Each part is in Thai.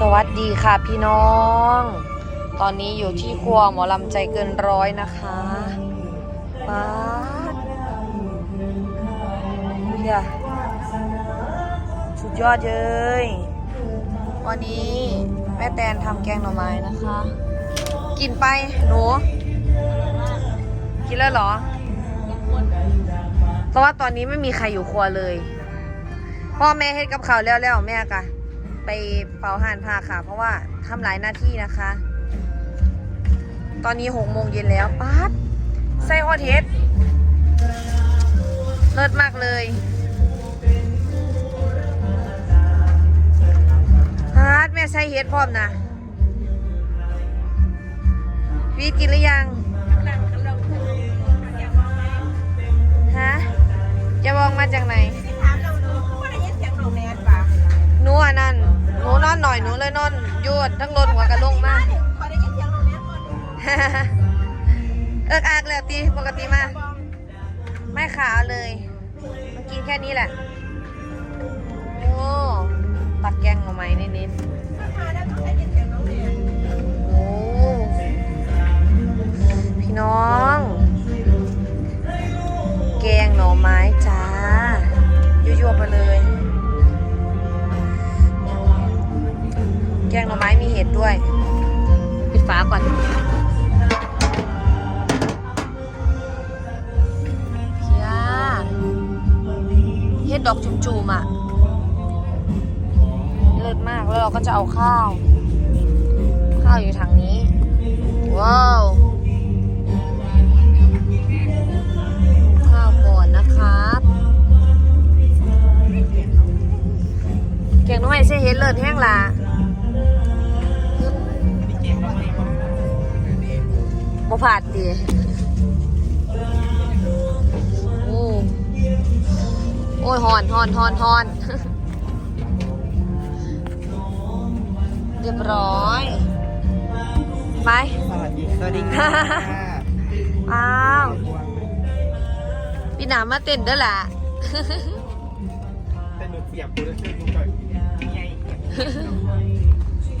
สวัสดีค่ะพี่น้อง ตอนนี้อยู่ที่ครัวหมอลำใจเกินร้อยนะคะป๊าเฮียสุดยอดเลย วันนี้แม่แตนทำแกงหน่อไม้นะคะ กินไปหนู กินแล้วเหรอ เพราะว่าตอนนี้ไม่มีใครอยู่ครัวเลย พ่อแม่เฮ็ดกับข้าวแล้วแล้วแม่กะ ไปเป่าห่านผ้าค่ะ เพราะว่าทำหลายหน้าที่นะคะ ตอนนี้หกโมงเย็นแล้วป๊าดไส้ฮอตเฮ็ดเลิศมากเลยป๊าดแม่ใส่เฮ็ดพร้อมนะวีดกินหรือยังฮะจะบอกมาจากไหนหนูอันนั้นห นอนหน่อยหนูเลยนอนยวดทั้งรถหัวกระลงมากเอิกอากเลยตีปกติมา ไม่ขาวเลยมันกินแค่นี้แหละ โอ้ ตักแกงเอาไหมนิดๆ งหน่อไม้มีเห็ดด้วย ปิดฝาก่อนเพียเห็ดดอกจุ่มๆอะ เลิศมาก แล้วเราก็จะเอาข้าว ข้าวอยู่ทางนี้ ว้าวข้าวก่อนนะครับแกงน้ำไม้เส้เห็ดเลิศแห้งละ บ่ผาดดีโอ้โอ้ยฮอนฮอนฮอนฮอนเรียบร้อยไปสวัสดีสวัสดีค่ะอ้าวพี่หนามาเต้นเด้อล่ะแต่หนูเสียบกูแล้วช่วยดูหน่อยนี่ไง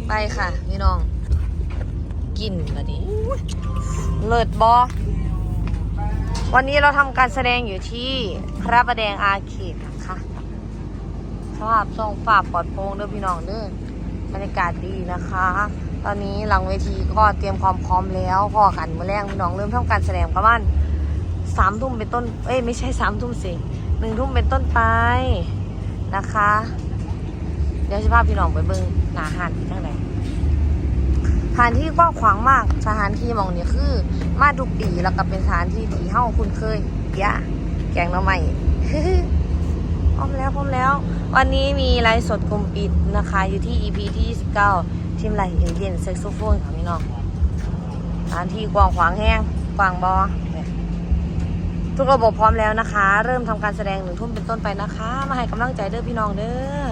ไปค่ะ พี่น้อง กินมาดิเลิศบอวันนี้เราทำการแสดงอยู่ที่พระประแดงอาเขตนะคะสภาพทรงฝาปลอดโปร่งเด้อพี่น้องเด้อบรรยากาศดีนะคะ ตอนนี้หลังเวทีก็เตรียมความพร้อมแล้วพอกันเมื่อแรงพี่น้องเริ่มทำการแสดงประมาณสามทุ่มเป็นต้น เอ้ยไม่ใช่สามทุ่มสิหนึ่งทุ่มเป็นต้นไปนะคะ เดี๋ยวจะพาพี่น้องไปเบิ่งหนาหันจังไดส ถานที่กว้างขวางมาก สถานที่มองนี้คือ มาทุกปีแล้วก็เป็นสถานที่ที่เฮาคุ้นเคยยะแกงน้อใหม่พร้อมแล้วพร้อมแล้ว วันนี้มีไลฟ์สดกลุ่มปิดนะคะ อยู่ที่ EP ที่ 29 ทีมไหลเย็นเย็นเซ็กโซโฟนค่ะพี่น้องสถานที่กว้างขวางแห้งกว้างบอทุกระบบพร้อมแล้วนะคะ เริ่มทำการแสดงหนึ่งทุ่มเป็นต้นไปนะคะ มาให้กำลังใจเด้อพี่น้องเด้อ